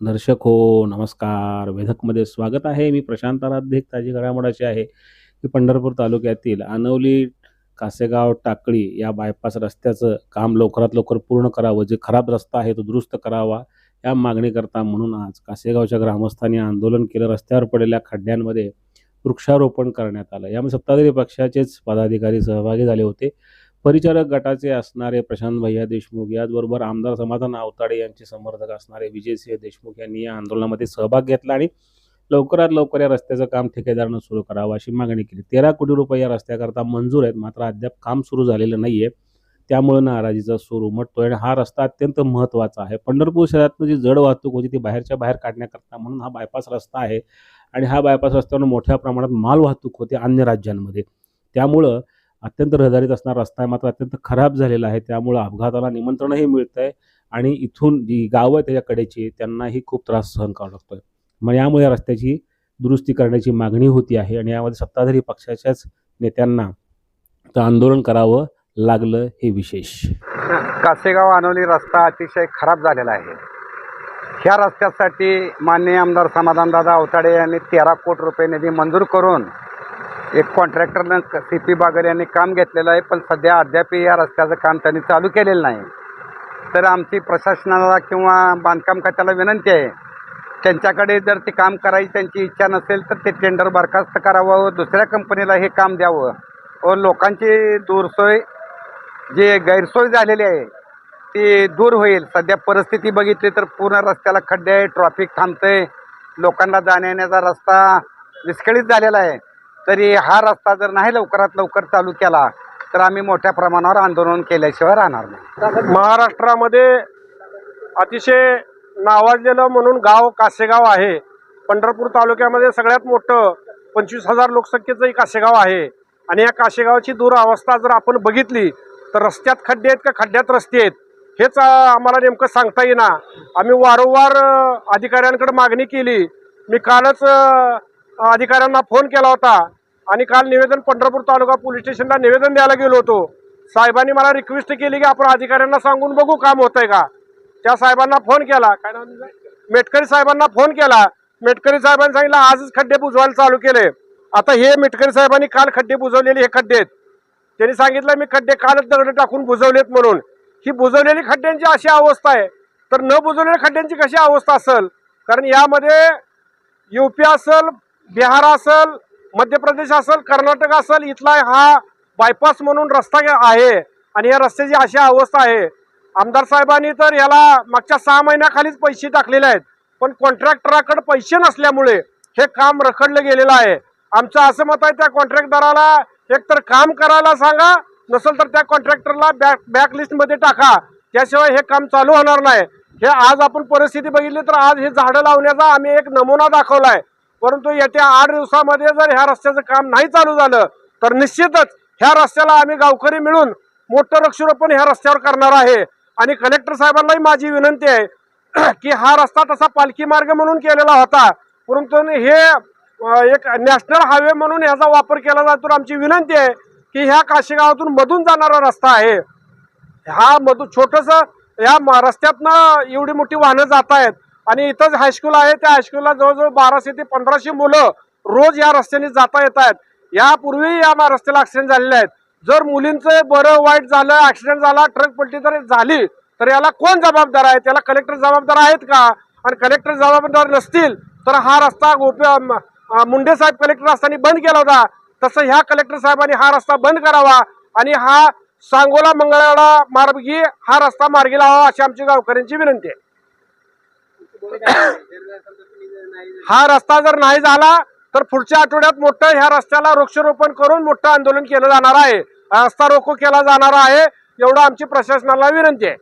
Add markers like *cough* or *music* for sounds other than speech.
दर्शक हो नमस्कार. वेधकमध्ये स्वागत आहे. मी प्रशांत आराध्य ताजी घडामोडाची आहे की पंढरपूर तालुक्यातील आनवली कासेगाव टाकळी या बायपास रस्त्याचं काम लवकरात लवकर पूर्ण करावं. जे खराब रस्ता आहे तो दुरुस्त करावा या मागणीकरता म्हणून आज कासेगावच्या ग्रामस्थांनी आंदोलन केलं. रस्त्यावर पडलेल्या खड्ड्यांमध्ये वृक्षारोपण करण्यात आलं. यामध्ये सत्ताधारी पक्षाचेच पदाधिकारी सहभागी झाले होते. परिचारक गटाचे असणारे प्रशांत भैया देशमुख याचबरोबर आमदार समाधान आवताडे यांचे समर्थक असणारे विजयसिंह देशमुख यांनी या आंदोलनामध्ये सहभाग घेतला आणि लवकरात लवकर या रस्त्याचं काम ठेकेदारानं सुरू करावं अशी मागणी केली. तेरा कोटी रुपये या रस्त्याकरता मंजूर आहेत मात्र अद्याप काम सुरू झालेलं नाही आहे त्यामुळे नाराजीचा सूर उमटतोय आणि हा रस्ता अत्यंत महत्त्वाचा आहे. पंढरपूर शहरातनं जी जड वाहतूक होती ती बाहेरच्या बाहेर काढण्याकरता म्हणून हा बायपास रस्ता आहे आणि हा बायपास रस्त्यावर मोठ्या प्रमाणात माल वाहतूक होते अन्य राज्यांमध्ये. त्यामुळं अत्यंत रहदारीत असणारा रस्ता आहे मात्र अत्यंत खराब झालेला आहे. त्यामुळं अपघाताला निमंत्रणही मिळतं आहे आणि इथून जी गावं आहेत त्याच्याकडेची त्यांनाही खूप त्रास सहन करावा लागतोय. मग यामुळे या रस्त्याची दुरुस्ती करण्याची मागणी होती आहे आणि यामध्ये सत्ताधारी पक्षाच्याच नेत्यांना तर आंदोलन करावं लागलं हे विशेष. कासेगाव आनवली रस्ता अतिशय खराब झालेला आहे. ह्या रस्त्यासाठी माननीय आमदार समाधानदादा अवताडे यांनी तेरा कोटी रुपये निधी मंजूर करून एक कॉन्ट्रॅक्टरनं सी पी बागर यांनी काम घेतलेलं आहे पण सध्या अद्याप या रस्त्याचं काम त्यांनी चालू केलेलं नाही. तर आमची प्रशासनाला किंवा बांधकाम खात्याला विनंती आहे त्यांच्याकडे जर ते काम करायची त्यांची इच्छा नसेल तर ते टेंडर बरखास्त करावं व दुसऱ्या कंपनीला हे काम द्यावं. व लोकांची दूरसोय जे गैरसोय झालेली आहे ती दूर होईल. सध्या परिस्थिती बघितली तर पूर्ण रस्त्याला खड्डे आहे ट्रॉफिक थांबतंय. लोकांना जाण्या येण्याचा रस्ता विस्कळीत झालेला आहे. तरी हा रस्ता जर नाही लवकरात लवकर चालू केला तर आम्ही मोठ्या प्रमाणावर आंदोलन केल्याशिवाय राहणार नाही. महाराष्ट्रामध्ये अतिशय नावाजलेलं म्हणून गाव कासेगाव आहे. पंढरपूर तालुक्यामध्ये सगळ्यात मोठं पंचवीस हजार लोकसंख्येचंही कासेगाव आहे. आणि या कासेगावची दुरावस्था जर आपण बघितली तर रस्त्यात खड्डे आहेत का खड्ड्यात रस्ते आहेत हेच आम्हाला नेमकं सांगता येईना. आम्ही वारंवार अधिकाऱ्यांकडे मागणी केली. मी कालच अधिकाऱ्यांना फोन केला होता. आणि काल निवेदन पंढरपूर तालुका पोलीस स्टेशनला निवेदन द्यायला गेलो होतो. साहेबांनी मला रिक्वेस्ट केली की आपण अधिकाऱ्यांना सांगून बघू काम होतंय का? त्या साहेबांना फोन केला. काय नाव मेटकरी साहेबांना फोन केला. मेटकरी साहेबांनी सांगितलं आजच खड्डे बुजवायला चालू केले. आता हे मेटकरी साहेबांनी काल खड्डे बुजवलेले हे खड्डे आहेत. त्यांनी सांगितलं मी खड्डे कालच दगड टाकून बुजवलेत म्हणून. ही बुजवलेली खड्ड्यांची अशी अवस्था आहे. तर न बुजवलेल्या खड्ड्यांची कशी अवस्था असेल? कारण यामध्ये युपी असेल बिहार असेल मध्य प्रदेश असेल कर्नाटक असेल इथला हा बायपास म्हणून रस्ता आहे. आणि या रस्त्याची अशी अवस्था आहे. आमदार साहेबांनी तर याला मागच्या सहा महिन्याखालीच पैसे टाकलेले आहेत. पण कॉन्ट्रॅक्टराकडे पैसे नसल्यामुळे हे काम रखडलं गेलेलं आहे. आमचं असं मत आहे त्या कॉन्ट्रॅक्टदाराला एकतर काम करायला सांगा नसेल तर त्या कॉन्ट्रॅक्टरला बॅक बॅक लिस्टमध्ये टाका. त्याशिवाय हे काम चालू होणार नाही. हे आज आपण परिस्थिती बघितली तर आज हे झाडं लावण्याचा आम्ही एक नमुना दाखवला आहे परंतु येत्या आठ दिवसामध्ये जर ह्या रस्त्याचं काम नाही चालू झालं तर निश्चितच ह्या रस्त्याला आम्ही गावकरी मिळून मोठं वृक्षारोपण ह्या रस्त्यावर करणार आहे. आणि कलेक्टर साहेबांनाही माझी विनंती आहे *clears throat* की हा रस्ता तसा पालखी मार्ग म्हणून केलेला होता. परंतु हे एक नॅशनल हायवे म्हणून ह्याचा वापर केला जातो आमची विनंती आहे की ह्या काशीगावातून मधून जाणारा रस्ता आहे. हा मधू छोटस या म- रस्त्यातनं एवढी मोठी वाहनं जात आहेत आणि इथंच हायस्कूल आहे. त्या हायस्कूलला जवळजवळ बाराशे ते पंधराशे मुलं रोज या रस्त्याने जाता येत आहेत. यापूर्वी या रस्त्याला ऍक्सिडेंट झालेले आहेत. जर मुलींचं बरं वाईट झालं ऍक्सिडेंट झाला ट्रक पलटी जर झाली तर याला कोण जबाबदार आहे? त्याला कलेक्टर जबाबदार आहेत का? आणि कलेक्टर जबाबदार नसतील तर हा रस्ता गोप मुंडे साहेब कलेक्टर असताना बंद केला होता. तसं ह्या कलेक्टर साहेबांनी हा रस्ता बंद करावा आणि हा सांगोला मंगळवाडा मार्गी हा रस्ता मार्गी लावा अशी आमची गावकऱ्यांची विनंती आहे. हा रस्ता जर नाही झाला तर पुढच्या आठवड्यात मोठं ह्या रस्त्याला वृक्षारोपण करून मोठं आंदोलन केलं जाणार आहे. रस्ता रोको केला जाणार आहे एवढं आमची प्रशासनाला विनंती आहे.